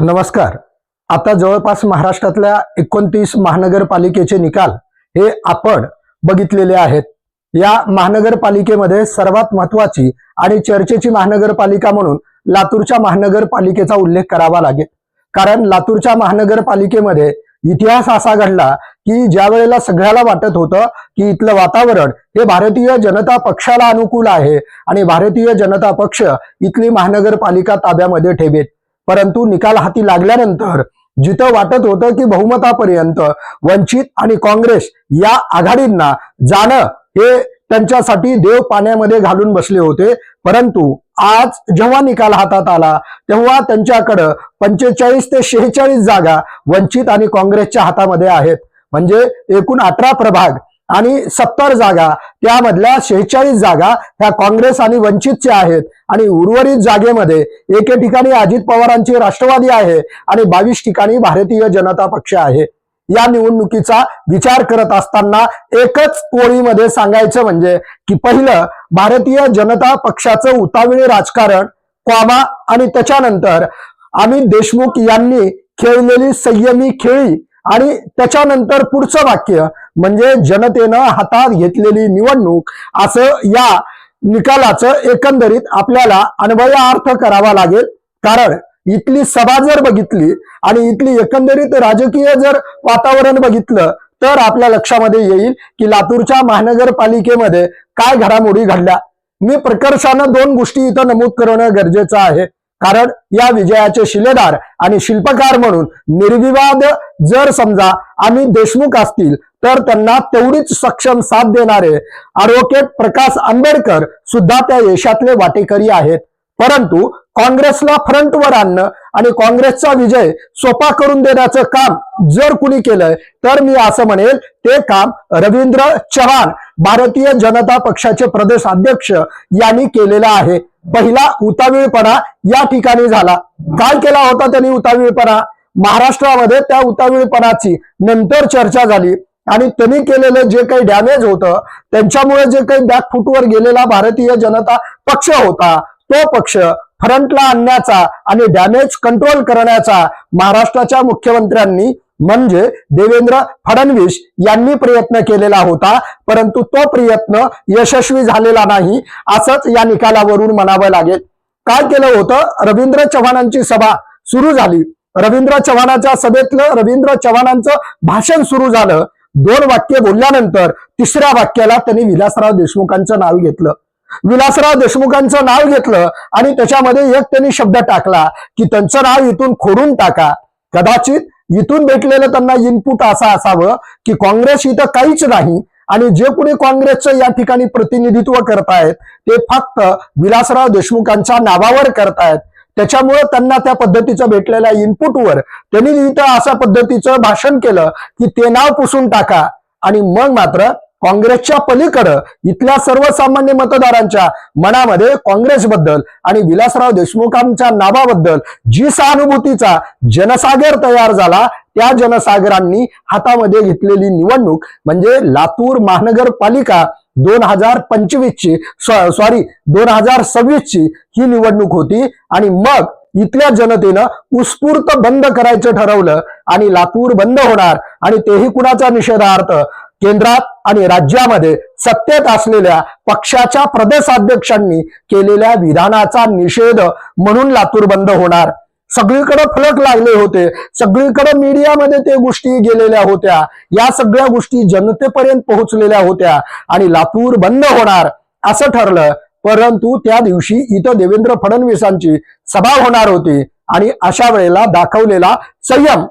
नमस्कार. आता जवळपास महाराष्ट्रातल्या एकोणतीस महानगरपालिकेचे निकाल हे आपण बघितलेले आहेत. या महानगरपालिकेमध्ये सर्वात महत्वाची आणि चर्चेची महानगरपालिका म्हणून लातूरच्या महानगरपालिकेचा उल्लेख करावा लागेल. कारण लातूरच्या महानगरपालिकेमध्ये इतिहास असा घडला की ज्या वेळेला सगळ्याला वाटत होतं की इथलं वातावरण हे भारतीय जनता पक्षाला अनुकूल आहे आणि भारतीय जनता पक्ष इथली महानगरपालिका ताब्यामध्ये ठेवेत परंतु निकाल हाती लागल्यानंतर जिथं वाटत होतं की बहुमतापर्यंत वंचित आणि काँग्रेस या आघाडींना जाणं हे त्यांच्यासाठी देव पाण्यामध्ये घालून बसले होते परंतु आज जेव्हा निकाल हातात आला तेव्हा त्यांच्याकडं पंचेचाळीस ते शेहेचाळीस जागा वंचित आणि काँग्रेसच्या हातामध्ये आहेत. म्हणजे एकूण अठरा प्रभाग आणि सत्तर जागा त्यामधल्या शेहेचाळीस जागा ह्या काँग्रेस आणि वंचितच्या आहेत. आणि उर्वरित जागेमध्ये एके ठिकाणी अजित पवारांची राष्ट्रवादी आहे आणि बावीस ठिकाणी भारतीय जनता पक्ष आहे. या निवडणुकीचा विचार करत असताना एकच ओळीमध्ये सांगायचं म्हणजे की पहिलं भारतीय जनता पक्षाचं उताविळी राजकारण क्वामा आणि त्याच्यानंतर अमित देशमुख यांनी खेळलेली संयमी खेळी आणि त्याच्यानंतर पुढचं वाक्य म्हणजे जनतेनं हातात घेतलेली निवडणूक असं या निकालाचं एकंदरीत आपल्याला अन्वयार्थ करावा लागेल. कारण इथली सभा जर बघितली आणि इथली एकंदरीत राजकीय जर वातावरण बघितलं तर आपल्या लक्षामध्ये येईल की लातूरच्या महानगरपालिकेमध्ये काय घडामोडी घडल्या. मी प्रकर्षानं दोन गोष्टी इथं नमूद करणं गरजेचं आहे. कारण या विजयाचे शिलेदार आणि शिल्पकार म्हणून निर्विवाद जर समजा आम्ही देशमुख असतील तर त्यांना तेवढीच सक्षम साथ देणारे ॲडव्होकेट प्रकाश आंबेडकर सुद्धा त्या यशातले वाटेकरी आहेत. परंतु काँग्रेसला फ्रंटवर आणणं आणि काँग्रेसचा विजय सोपा करून देण्याचं काम जर कुणी केलंय तर मी असं म्हणेल ते काम रवींद्र चव्हाण भारतीय जनता पक्षाचे प्रदेश अध्यक्ष यांनी केलेलं आहे. पहिला उतावीळपणा या ठिकाणी झाला. काय केला होता त्यांनी उतावीळपणा? महाराष्ट्रामध्ये त्या उतावीळपणाची नंतर चर्चा झाली आणि त्यांनी केलेलं जे काही डॅमेज होतं त्यांच्यामुळे जे काही बॅकफुटवर गेलेला भारतीय जनता पक्ष होता तो पक्ष फ्रंटला आणण्याचा आणि डॅमेज कंट्रोल करण्याचा महाराष्ट्राच्या मुख्यमंत्र्यांनी म्हणजे देवेंद्र फडणवीस यांनी प्रयत्न केलेला होता परंतु तो प्रयत्न यशस्वी झालेला नाही असंच या निकालावरून म्हणावं लागेल. काय केलं होतं? रवींद्र चव्हाणांची सभा सुरू झाली. रवींद्र चव्हाणाच्या सभेतलं रवींद्र चव्हाणांचं भाषण सुरू झालं. दोन वाक्य बोलल्यानंतर तिसऱ्या वाक्याला त्यांनी विलासराव देशमुखांचं नाव घेतलं. विलासराव देशमुखांचं नाव घेतलं आणि त्याच्यामध्ये एक त्यांनी शब्द टाकला की त्यांचं नाव इथून खोडून टाका. कदाचित इथून भेटलेलं त्यांना इनपुट असं असावं की काँग्रेस इथं काहीच नाही आणि जे कोणी काँग्रेसचं या ठिकाणी प्रतिनिधित्व करतायत ते फक्त विलासराव देशमुखांच्या नावावर करतायत. त्याच्यामुळे त्यांना त्या पद्धतीचं भेटलेल्या इनपुटवर त्यांनी इथं अशा पद्धतीचं भाषण केलं की ते नाव पुसून टाका. आणि मग मात्र काँग्रेसच्या पलीकडं इथल्या सर्वसामान्य मतदारांच्या मनामध्ये काँग्रेसबद्दल आणि विलासराव देशमुखांच्या नावाबद्दल जी सहानुभूतीचा जनसागर तयार झाला त्या जनसागरांनी हातामध्ये घेतलेली निवडणूक म्हणजे लातूर महानगरपालिका दोन हजार पंचवीस ची सॉरी दोन हजार सव्वीस ची ही निवडणूक होती आणि मग इथल्या जनतेनं उत्स्फूर्त बंद करायचं ठरवलं आणि लातूर बंद होणार आणि तेही कुणाचा निषेधार्थ? केंद्रात आणि राज्यामध्ये सत्तेत असलेल्या पक्षाच्या प्रदेशाध्यक्षांनी केलेल्या विधानाचा निषेध म्हणून लातूर बंद होणार. सगळीकडे फलक लागले होते. सगळीकडे मीडियामध्ये ते गोष्टी गेलेल्या होत्या. या सगळ्या गोष्टी जनतेपर्यंत पोहोचलेल्या होत्या आणि लातूर बंद होणार असं ठरलं. परंतु त्या दिवशी इथं देवेंद्र फडणवीसांची सभा होणार होती आणि अशा वेळेला दाखवलेला संयम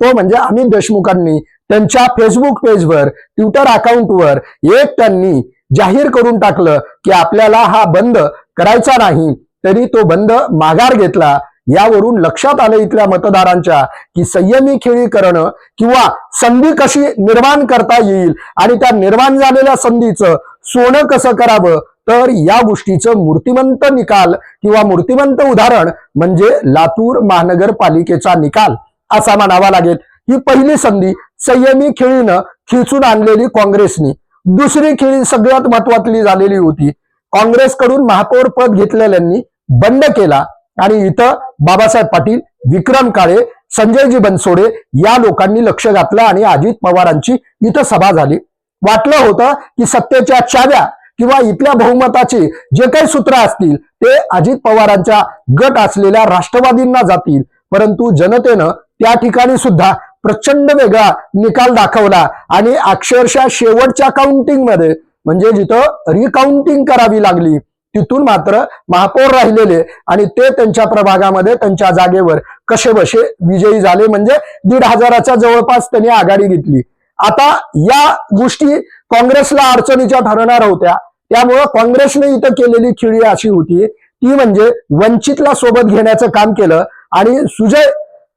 तो म्हणजे अमित देशमुखांनी त्यांच्या फेसबुक पेजवर ट्विटर अकाउंटवर एक त्यांनी जाहीर करून टाकलं की आपल्याला हा बंद करायचा नाही. तरी तो बंद माघार घेतला. यावरून लक्षात आलं इथल्या मतदारांच्या की संयमी खेळी करणं किंवा संधी कशी निर्माण करता येईल आणि त्या निर्माण झालेल्या संधीचं सोनं कसं करावं? तर या गोष्टीचं मूर्तिमंत निकाल किंवा मूर्तिमंत उदाहरण म्हणजे लातूर महानगरपालिकेचा निकाल. असा म्हणावा लागेल. ही पहिली संधी संयमी खेळीनं खिचून आणलेली काँग्रेसनी. दुसरी खेळी सगळ्यात महत्वातली झालेली होती. काँग्रेसकडून महापौर पद घेतलेल्यांनी बंड केला आणि इथं बाबासाहेब पाटील विक्रम काळे संजयजी बनसोडे या लोकांनी लक्ष घातलं आणि अजित पवारांची इथं सभा झाली. वाटलं होतं की सत्तेच्या चाव्या किंवा इथल्या बहुमताचे जे काही सूत्र असतील ते अजित पवारांच्या गट असलेल्या राष्ट्रवादींना जातील. परंतु जनतेनं त्या ठिकाणी सुद्धा प्रचंड वेगळा निकाल दाखवला आणि अक्षरशः शेवटच्या काउंटिंगमध्ये म्हणजे जिथं रिकाउंटिंग करावी लागली तिथून मात्र महापौर राहिलेले आणि ते त्यांच्या प्रभागामध्ये त्यांच्या जागेवर कसे बसे विजयी झाले म्हणजे दीड हजाराच्या जवळपास त्यांनी आघाडी घेतली. आता या गोष्टी काँग्रेसला अडचणीच्या ठरणार होत्या. त्यामुळं काँग्रेसने इथं केलेली खिळी अशी होती ती म्हणजे वंचितला सोबत घेण्याचं काम केलं आणि सुजय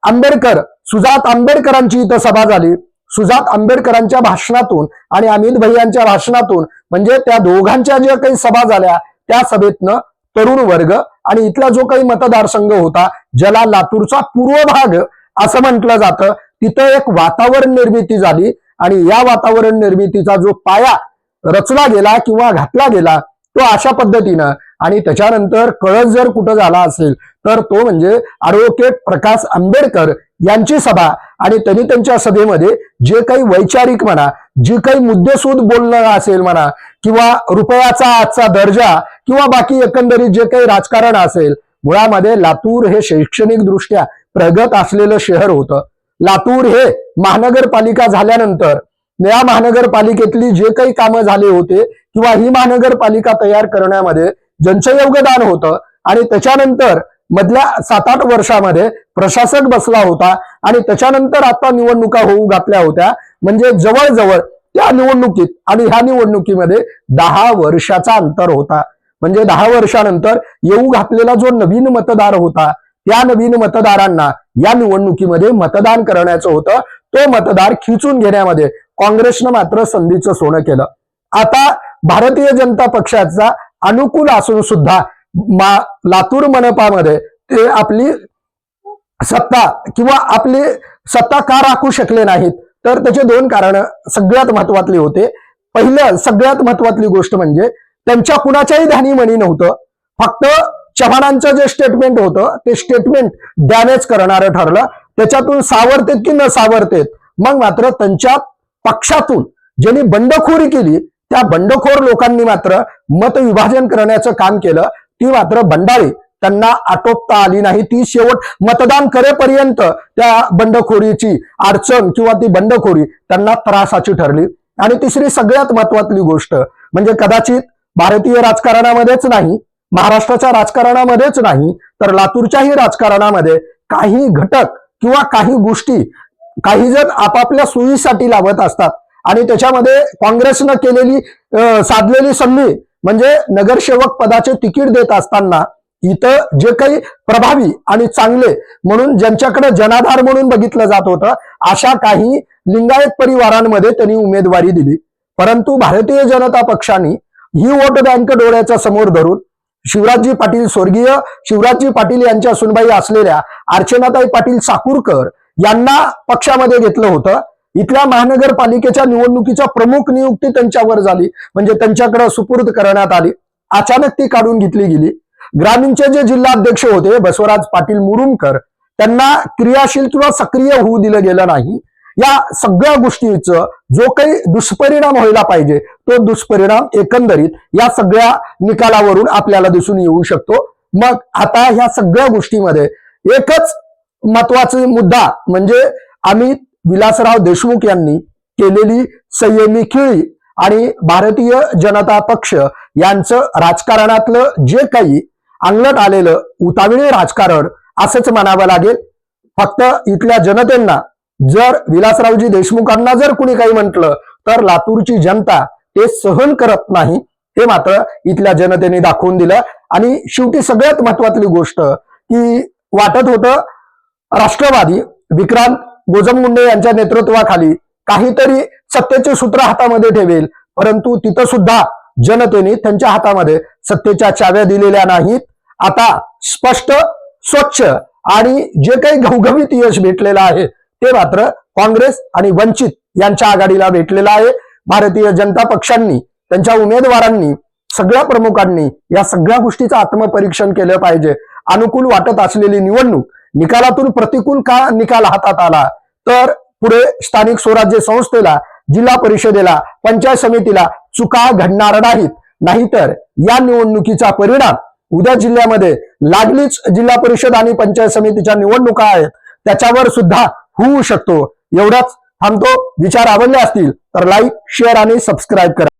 आंबेडकर सुजात आंबेडकरांची इथं सभा झाली. सुजात आंबेडकरांच्या भाषणातून आणि अमित भैयांच्या भाषणातून म्हणजे त्या दोघांच्या ज्या काही सभा झाल्या त्या सभेतनं तरुण वर्ग आणि इथला जो काही मतदारसंघ होता ज्याला लातूरचा पूर्व भाग असं म्हटलं जातं तिथं एक वातावरण निर्मिती झाली आणि या वातावरण निर्मितीचा जो पाया रचला गेला किंवा घातला गेला तो अशा पद्धतीनं आणि त्याच्यानंतर कळस जर कुठं झाला असेल तर तो म्हणजे ॲडव्होकेट प्रकाश आंबेडकर यांची सभा आणि त्यांनी त्यांच्या सभेमध्ये जे काही वैचारिक म्हणा जे काही मुद्देसूद बोलणं असेल म्हणा किंवा रुपयाचा आजचा दर्जा किंवा बाकी एकंदरीत जे काही राजकारण असेल मुळामध्ये लातूर हे शैक्षणिक दृष्ट्या प्रगत असलेलं शहर होतं. लातूर हे महानगरपालिका झाल्यानंतर या महानगरपालिकेतली जे काही कामं झाले होते किंवा ही महानगरपालिका तयार करण्यामध्ये ज्यांचं योगदान होतं आणि त्याच्यानंतर मधल्या सात आठ वर्षामध्ये प्रशासक बसला होता आणि त्याच्यानंतर आता निवडणुका होऊ घातल्या होत्या. म्हणजे जवळजवळ त्या निवडणुकीत आणि ह्या निवडणुकीमध्ये दहा वर्षाचा अंतर होता. म्हणजे दहा वर्षानंतर येऊ घातलेला जो नवीन मतदार होता त्या नवीन मतदारांना या निवडणुकीमध्ये मतदान करण्याचं होतं. तो मतदार खिचून घेण्यामध्ये काँग्रेसनं मात्र संधीचं सोनं केलं. आता भारतीय जनता पक्षाचा अनुकूल असून सुद्धा मा लातूर मनपामध्ये ते आपली सत्ता किंवा आपली सत्ता का राखू शकले नाहीत? तर त्याचे दोन कारण सगळ्यात महत्वातले होते. पहिलं सगळ्यात महत्वातली गोष्ट म्हणजे त्यांच्या कुणाच्याही ध्यानी नव्हतं. फक्त चव्हाणांचं जे स्टेटमेंट होतं ते स्टेटमेंट डॅमेज करणारं ठरलं. त्याच्यातून सावरतेत की न सावरतेत? मग मात्र त्यांच्या पक्षातून ज्यांनी बंडखोरी केली त्या बंडखोर लोकांनी मात्र मत विभाजन करण्याचं काम केलं. ती मात्र बंडाळी. त्यांना आटोपता आली नाही. ती शेवट मतदान करेपर्यंत त्या बंडखोरीची अडचण किंवा ती बंडखोरी त्यांना त्रासाची ठरली. आणि तिसरी सगळ्यात महत्वातली गोष्ट म्हणजे कदाचित भारतीय राजकारणामध्येच नाही महाराष्ट्राच्या राजकारणामध्येच नाही तर लातूरच्याही राजकारणामध्ये काही घटक किंवा काही गोष्टी काही जण आपापल्या सोयीसाठी लावत असतात. आणि त्याच्यामध्ये काँग्रेसनं केलेली साधलेली संधी म्हणजे नगरसेवक पदाचे तिकीट देत असताना इथं जे काही प्रभावी आणि चांगले म्हणून ज्यांच्याकडे जनाधार म्हणून बघितलं जात होतं अशा काही लिंगायत परिवारांमध्ये त्यांनी उमेदवारी दिली. परंतु भारतीय जनता पक्षाने ही वोट बँक डोळ्याच्या समोर धरून शिवराजजी पाटील स्वर्गीय शिवराजजी पाटील यांच्या सुनबाई असलेल्या अर्चनाताई पाटील साकूरकर यांना पक्षामध्ये घेतलं होतं. इथल्या महानगरपालिकेच्या निवडणुकीच्या प्रमुख नियुक्ती त्यांच्यावर झाली. म्हणजे त्यांच्याकडे सुपूर्द करण्यात आली. अचानक ती काढून घेतली गेली. ग्रामीणचे जे जिल्हाध्यक्ष होते बसवराज पाटील मुरुमकर त्यांना क्रियाशील किंवा सक्रिय होऊ दिलं गेलं नाही. या सगळ्या गोष्टीचं जो काही दुष्परिणाम व्हायला पाहिजे तो दुष्परिणाम एकंदरीत या सगळ्या निकालावरून आपल्याला दिसून येऊ शकतो. मग आता ह्या सगळ्या गोष्टीमध्ये एकच महत्त्वाचा मुद्दा म्हणजे आम्ही विलासराव देशमुख यांनी केलेली संयमी खिळी आणि भारतीय जनता पक्ष यांचं राजकारणातलं जे काही अंगलट आलेलं उताविळी राजकारण असंच म्हणावं लागेल. फक्त इथल्या जनतेंना जर विलासरावजी देशमुखांना जर कुणी काही म्हटलं तर लातूरची जनता ते सहन करत नाही हे मात्र इथल्या जनतेने दाखवून दिलं. आणि शेवटी सगळ्यात महत्वातली गोष्ट की वाटत होतं राष्ट्रवादी विक्रांत गोजमगुंडे यांच्या नेतृत्वाखाली काहीतरी सत्तेचे सूत्र हातामध्ये ठेवेल परंतु तिथं सुद्धा जनतेने त्यांच्या हातामध्ये सत्तेच्या चाव्या दिलेल्या नाहीत. आता स्पष्ट स्वच्छ आणि जे काही घवघवीत यश भेटलेलं आहे ते मात्र काँग्रेस आणि वंचित यांच्या आघाडीला भेटलेलं आहे. भारतीय जनता पक्षांनी त्यांच्या उमेदवारांनी सगळ्या प्रमुखांनी या सगळ्या गोष्टीचं आत्मपरीक्षण केलं पाहिजे. अनुकूल वाटत असलेली निवडणूक निकालातून प्रतिकूल का निकाल हातात आला. तर पुढे स्थानिक स्वराज्य संस्थेला जिल्हा परिषदेला पंचायत समितीला चुका घडणार नाहीत. नाहीतर या निवडणुकीचा परिणाम उद्या जिल्ह्यामध्ये लागलीच जिल्हा परिषद आणि पंचायत समितीच्या निवडणुका आहेत. त्याच्यावर सुद्धा होऊ शकतो. एवढाच थांबतो. विचार आवडले असतील तर लाईक शेअर आणि सबस्क्राईब करा.